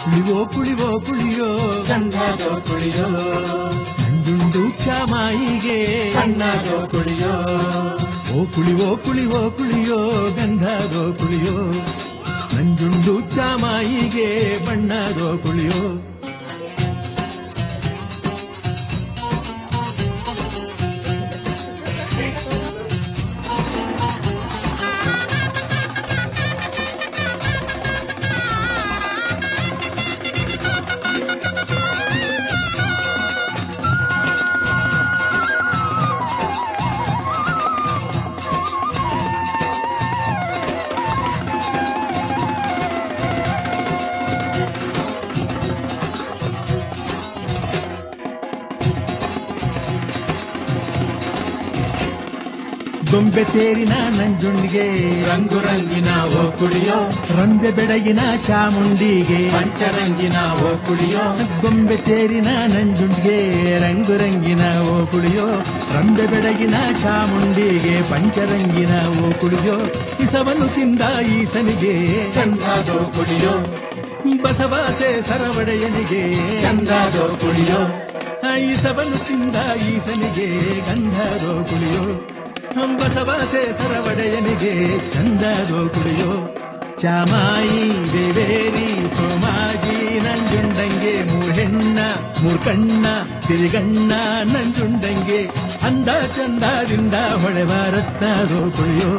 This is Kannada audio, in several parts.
ಕುಳಿವೋ ಕುಳಿವೋ ಕುಳಿಯೋ ಚಂದದೋ ಕುಳಿಯೋ ನಂದುಂಡು ಚಾಮಾಯಿಗೆ ಸಣ್ಣದೋ ಕುಳಿಯೋ ಓ ಕುಳಿವೋ ಕುಳಿವೋ ಕುಳಿಯೋ ಗಂಧದೋ ಕುಳಿಯೋ ನಂಜುಂಡು ಚಾಮಾಯಿಗೆ ಬಣ್ಣದೋ ಕುಳಿಯೋ ಗೊಂಬೆ ತೇರಿನ ನಂಜುಂಡಿಗೆ ರಂಗು ರಂಗಿನ ಓ ಕುಳಿಯೋ ರಂಬೆ ಬೆಡಗಿನ ಚಾಮುಂಡಿಗೆ. ಪಂಚರಂಗಿನ ಓ ಕುಳಿಯೋ ಗೊಂಬೆ ತೇರಿನ ನಂಜುಂಡಿಗೆ ರಂಗು ರಂಗಿನ ಓ ಕುಳಿಯೋ ರಂಬೆ ಬೆಡಗಿನ ಚಾಮುಂಡಿಗೆ. ಪಂಚರಂಗಿನ ಓ ಕುಳಿಯೋ ಇಸವನ್ನು ತಿಂದ ಈಸನಿಗೆ. ಚಂದಾದೋ ಕುಳಿಯೋ ಬಸವಾಸೆ ಸರವಡೆಯನಿಗೆ. ಚಂದಾದೋ ಕುಳಿಯೋ ಈಸವನ್ನು ತಿಂದ ಈಸನಿಗೆ. ಗಂಧದೋ ಕುಳಿಯೋ ಬಸವಾಸೆ ಸರವಡೆಯನಿಗೆ ಚಂದದೋ ಕುಳಿಯೋ ಚಾಮಾಯಿ ದೇವೇರಿ ಸೋಮಾಜಿ ನಂಜುಂಡಂಗೆ ಮೂರ್ಹೆಣ್ಣ ಮೂರ್ಕಣ್ಣ, ಸಿರಿಗಣ್ಣ, ನಂಜುಂಡಂಗೆ ಅಂದ ಚಂದದಿಂದ ಹೊಳೆವ ರತ್ನದೋ ಕುಳಿಯೋ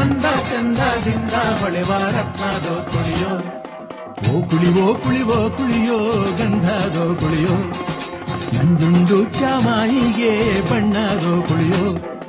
ಅಂದ ಚಂದದಿಂದ ಹೊಳೆವ ರತ್ನದೋ ಕುಳಿಯೋ ಓ ಕುಳಿವೋ ಕುಳಿವೋ, ಕುಳಿಯೋ ಗಂಧದೋ ಕುಳಿಯೋ. ನಂದುಂಡು ಚಾಮಾಯಿಗೆ ಬಣ್ಣದೋ ಕುಳಿಯೋ.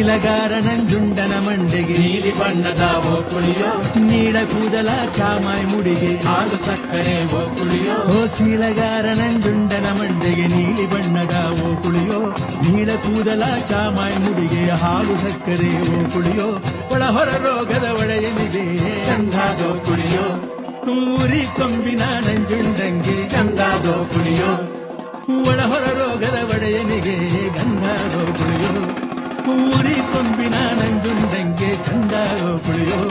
ಶೀಲಗಾರ ನಂಜುಂಡನ ಮಂಡೆಗೆ. ನೀಲಿ ಬಣ್ಣದ ಓ ಕುಳಿಯೋ ನೀಳ ಕೂದಲ ಚಾಮಾಯಿ ಮುಡಿಗೆ. ಹಾಲು ಸಕ್ಕರೆ ಓ ಕುಳಿಯೋ ಓ ಶೀಲಗಾರ ನಂಜುಂಡನ ಮಂಡೆಗೆ ನೀಲಿ ಬಣ್ಣದ ಓ ಕುಳಿಯೋ ನೀಳ ಕೂದಲ ಚಾಮಾಯಿ ಮುಡಿಗೆ ಹಾಲು ಸಕ್ಕರೆ ಓ ಕುಳಿಯೋ ಒಳ ಹೊರ ರೋಗದ ಒಳೆಯಲಿದೆ ಚಂದಾದೋ ಕುಳಿಯೋ ಊರಿ ಕೊಂಬಿನ ನಂಜುಂಡಂಗೆ. ಚಂದಾದೋ ಕುಳಿಯೋ ಒಳ ಹೊರ ರೋಗದ ಒಡೆಯನಿಗೆ. ಗಂಧ ಕುಳಿಯೋ ಊರಿ ಕೊಂಬಿನ ನಂಜುಂದಂಗೆ ಚಂದ ಗೋಪುಳಿಯೋ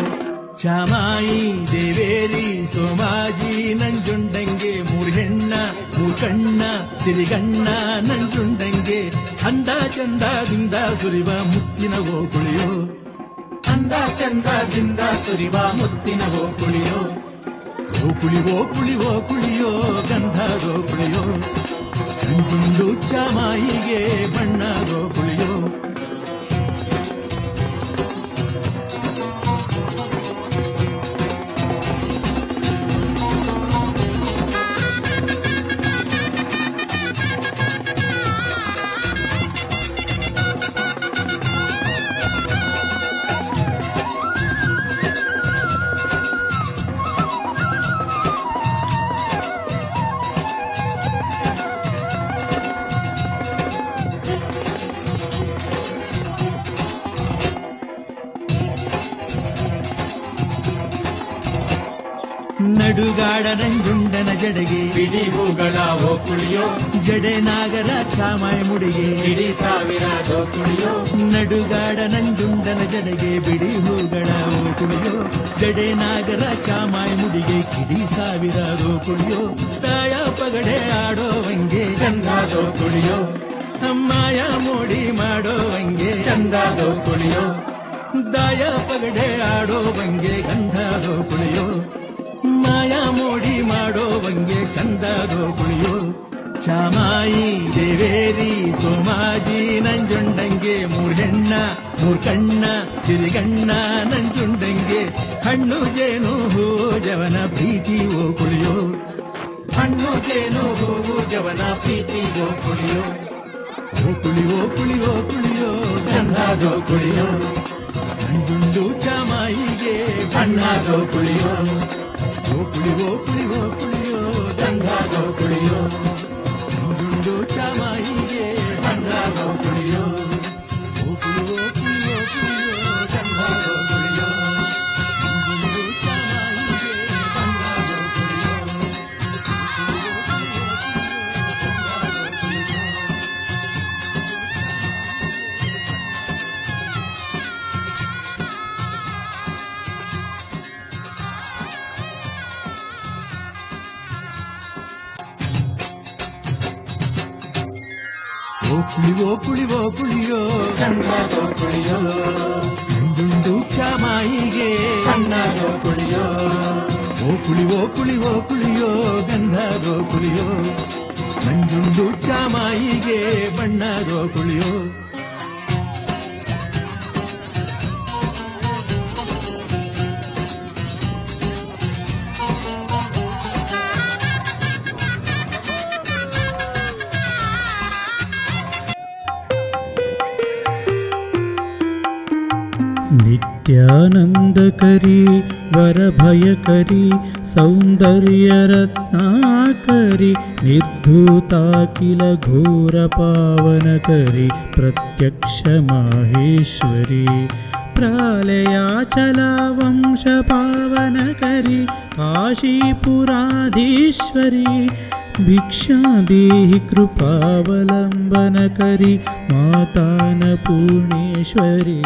ಚಾಮಾಯಿ, ದೇವೇರಿ, ಸೋಮಾಜಿ, ನಂಜುಂಡಂಗೆ ಮೂರ್ಹೆಣ್ಣ, ಮೂಕಣ್ಣ ಸಿರಿಗಣ್ಣ ನಂಜುಂಡಂಗೆ ಅಂದ ಚಂದದಿಂದ ಸುರಿವ ಮುತ್ತಿನ ಗೋಪುಳಿಯೋ ಅಂದ ಚಂದದಿಂದ ಸುರಿವ ಮುತ್ತಿನ ಗೋಪುಳಿಯೋ ಗೋಪುಳಿ ಗೋಪುಳಿ ಗೋಪುಳಿಯೋ ಗಂಧ ಗೋಪುಳಿಯೋ ನಂಜುಂಡು ಚಾಮಾಯಿಗೆ ಬಣ್ಣ ಕುಳಿಯೋ ನಂಜುಂಡನ ಜಡೆಗೆ. ಬಿಡಿ ಹೂಗಳ ಕುಳಿಯೋ ಜಡೆ ನಾಗರ ಚಾಮಾಯ ಮುಡಿಗೆ. ಇಡೀ ಸಾವಿರ ಕುಳಿಯೋ ನಡುಗಾಡ ನಂಜುಂಡನ ಜಡೆಗೆ ಬಿಡಿ ಹೂಗಳ ಓ ಕುಳಿಯೋ ಜಡೆ ನಾಗರ ಚಾಮಾಯ ಮುಡಿಗೆ ಕಿಡಿ ಸಾವಿರ ಕುಳಿಯೋ ತಾಯ ಪಗಡೆ ಆಡೋವಂಗೆ ಚಂದಾದೋ ಕುಳಿಯೋ ಅಮ್ಮಾಯ ಮೋಡಿ ಮಾಡೋವಂಗೆ ಚಂದಾದೋ ಕುಳಿಯೋ ದಾಯ ಪಗಡೆ ಆಡೋ ಬಂಗೆ ಗಂಧಾದೋ ಕುಳಿಯೋ ಮಾಯಾ ಮೋಡಿ ಮಾಡೋ ಬಂಗೆ ಚಂದದೋ ಕುಳಿಯೋ ಚಾಮಾಯಿ, ದೇವೇರಿ, ಸೋಮಾಜಿ, ನಂಜುಂಡಂಗೆ ಮೂರ್ಹೆಣ್ಣ, ಮೂರ್ಕಣ್ಣ, ತಿರಿಗಣ್ಣ, ನಂಜುಂಡಂಗೆ ಹಣ್ಣು ಜೇನು ಹೂ, ಜವನ ಪ್ರೀತಿ ಓ ಕುಳಿಯೋ ಹಣ್ಣು ಜೇನು ಹೋ, ಜವನ ಪ್ರೀತಿಗೋ ಕುಳಿಯೋ ಓ ಕುಳಿಯೋ ಕುಳಿಯೋ ಕುಳಿಯೋ ಚಂದದೋ ಕುಳಿಯೋ ನಂಜುಂಡು ಚಾಮಾಯಿಗೆ ಅಣ್ಣಾದೋ ಕುಳಿಯೋ ಓಕುಳಿ ಓಕುಳಿ ಓಕುಳಿಯೋ ಗಂಗಾದೋ ಕುಳಿಯೋ ಓಕುಳಿ ಕುಳಿವೋ ಕುಳಿಯೋ ಕಣ್ಣಾಗೋ ಕುಳಿಯೋ ಕ್ಷಮಾಯಿಗೆ ಚಾಮಾಯಿಗೆ. ಕುಳಿಯೋ ಓ ಕುಳಿವೋ ಕುಳಿವೋ ಕುಳಿಯೋ ಗಂಧಾರೋ ಕುಳಿಯೋ ನಂಜುಂಡು ಚಾಮಾಯಿಗೆ ಬಣ್ಣಾಗೋ ಕುಳಿಯೋ दयानन्दकरी वरभयकरी सौन्दर्यरत्नाकरि निर्धूता किल किलघोरपावनकरि प्रत्यक्ष माहेश्वरि प्रालयाचलावंशपावनकरि काशीपुराधीश्वरी भिक्षादेहि कृपावलम्बनकरि माता न पूर्णेश्वरि